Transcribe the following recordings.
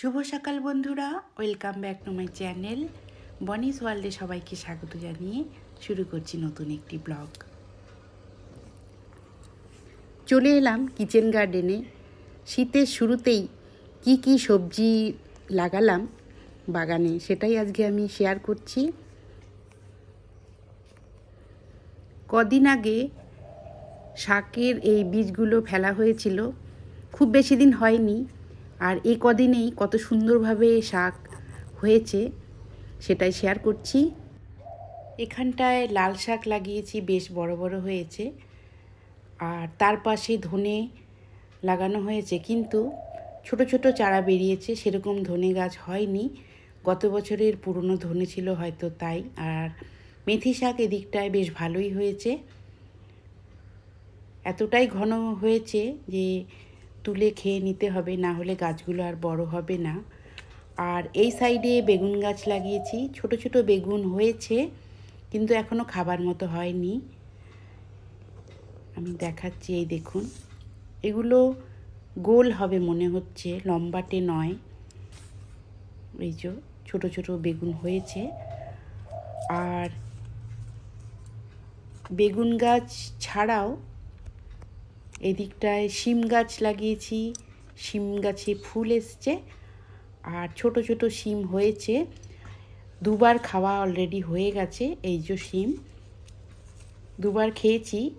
শুভ সকাল বন্ধুরা, welcome back to my channel. বনিস ওয়ার্ল্ডে সবাইকে স্বাগত জানিয়ে শুরু করছি নতুন একটি ব্লগ। চলে এলাম কিচেন গার্ডেনে। শীতের শুরুতেই কি কি সবজি লাগালাম বাগানে সেটাই আজকে আমি শেয়ার করছি। কদিন আগে শাকের এই বীজগুলো ফেলা হয়েছিল। খুব বেশি দিন হয়নি আর এই কদিনেই কত সুন্দরভাবে শাক হয়েছে, সেটাই শেয়ার করছি। এখানটায় লাল শাক লাগিয়েছি, বেশ বড় বড় হয়েছে। আর তার পাশে ধনে লাগানো হয়েছে, কিন্তু ছোট ছোট চারা বেরিয়েছে, সেরকম ধনে গাছ হয়নি। গত বছরের পুরনো ধনে ছিল হয়তো তাই। আর মেথি শাক এদিকটায় বেশ ভালোই হয়েছে। এতটাই ঘন হয়েছে যে তুলে খেয়ে নিতে হবে, না হলে গাছগুলো আর বড় হবে না। আর এই সাইডে বেগুন গাছ লাগিয়েছি। ছোট ছোট বেগুন হয়েছে, কিন্তু এখনও খাবার মতো হয়নি। আমি দেখাচ্ছি, এই দেখুন। এগুলো গোল হবে মনে হচ্ছে, লম্বাটে নয়। এই যে ছোট ছোট বেগুন হয়েছে। আর বেগুন গাছ ছাড়াও এদিকটায় শিম গাছ লাগিয়েছি। শিম গাছে ফুল এসছে। আর ছোট ছোট শিম হয়েছে। দুবার খাওয়া অলরেডি হয়ে গেছে এই যে শিম। দুবার খেয়েছি।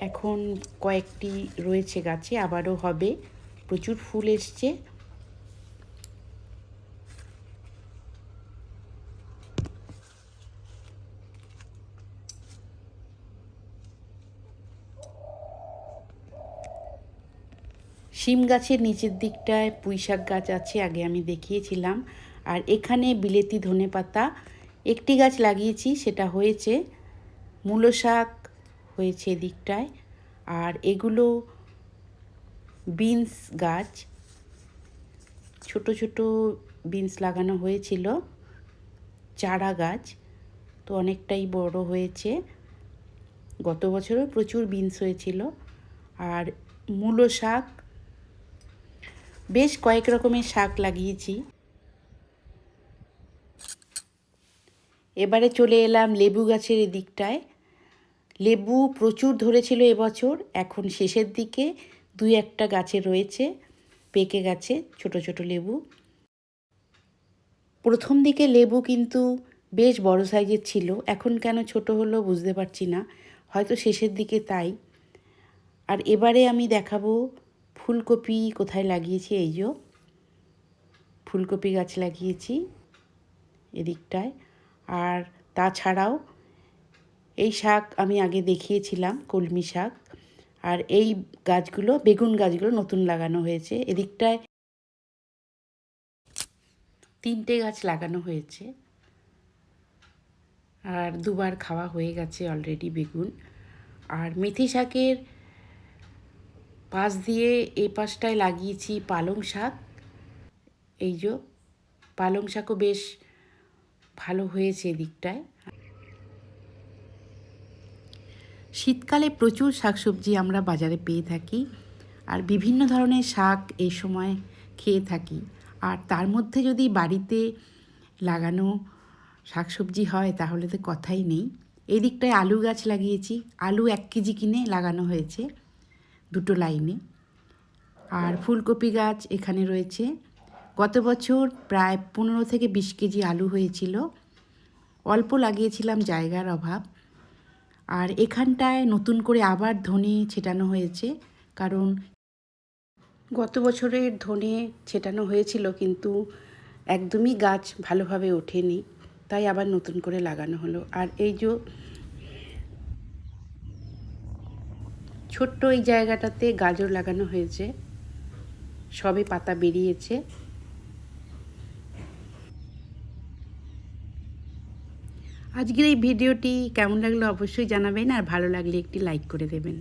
এখন কয়েকটি রয়েছে গাছে, আবারও হবে। প্রচুর ফুল এসছে। শিম গাছের নিচের দিকটায় পুঁই শাক গাছ আছে, আগে আমি দেখিয়েছিলাম। আর এখানে বিলেতি ধনে পাতা। একটি গাছ লাগিয়েছি, সেটা হয়েছে মূলো শাক হয়েছে এদিকটায়। আর এগুলো বিনস গাছ। ছোট ছোট বিনস লাগানো হয়েছিল। চারা গাছ। তো অনেকটাই বড় হয়েছে। গত বছরও প্রচুর বিনস হয়েছিল। আর মূলো শাক বেশ কয়েক রকমের শাক লাগিয়েছি। এবারে চলে এলাম লেবু গাছের এদিকটায়। লেবু প্রচুর ধরেছিল এবছর, এখন শেষের দিকে দুই একটা গাছে রয়েছে, পেকে গেছে ছোট ছোট লেবু। প্রথম দিকে লেবু কিন্তু বেশ বড় সাইজের ছিল, এখন কেন ছোট হলো বুঝতে পারছি না, হয়তো শেষের দিকে তাই। আর এবারে আমি দেখাবো ফুলকপি কোথায় লাগিয়েছি? এই যে, ফুলকপি গাছ লাগিয়েছি এদিকটায়। আর তাছাড়াও এই শাক আমি আগে দেখিয়েছিলাম, কলমি শাক। আর এই গাছগুলো, বেগুন গাছগুলো নতুন লাগানো হয়েছে। এদিকটায় তিনটে গাছ লাগানো হয়েছে। আর দুবার খাওয়া হয়ে গেছে অলরেডি বেগুন। আর মেথি শাকের পাশ দিয়ে এই পাশটায় লাগিয়েছি পালং শাক। এই যে, পালং শাকও বেশ ভালো হয়েছে এদিকটায়। শীতকালে প্রচুর শাকসবজি আমরা বাজারে পেয়ে থাকি আর বিভিন্ন ধরনের শাক এই সময় খেয়ে থাকি। আর তার মধ্যে যদি বাড়িতে লাগানো শাকসবজি হয় তাহলে তো কথাই নেই। এদিকটায় আলু গাছ লাগিয়েছি। আলু এক কেজি কিনে লাগানো হয়েছে। দুটো লাইনে। আর ফুলকপি গাছ এখানে রয়েছে। গত বছর প্রায় পনেরো থেকে বিশ কেজি আলু হয়েছিল। অল্প লাগিয়েছিলাম জায়গার অভাব। আর এখানটায় নতুন করে আবার ধনে ছেটানো হয়েছে। কারণ গত বছরের ধনে ছেটানো হয়েছিল কিন্তু একদমই গাছ ভালোভাবে ওঠেনি। তাই আবার নতুন করে লাগানো হলো। আর এই যে ছোট্ট এই জায়গাটাতে গাজর লাগানো হয়েছে। সবে পাতা বেরিয়েছে। আজকের এই ভিডিওটি কেমন লাগল অবশ্যই জানাবেন, আর ভালো লাগলে একটি লাইক করে দেবেন।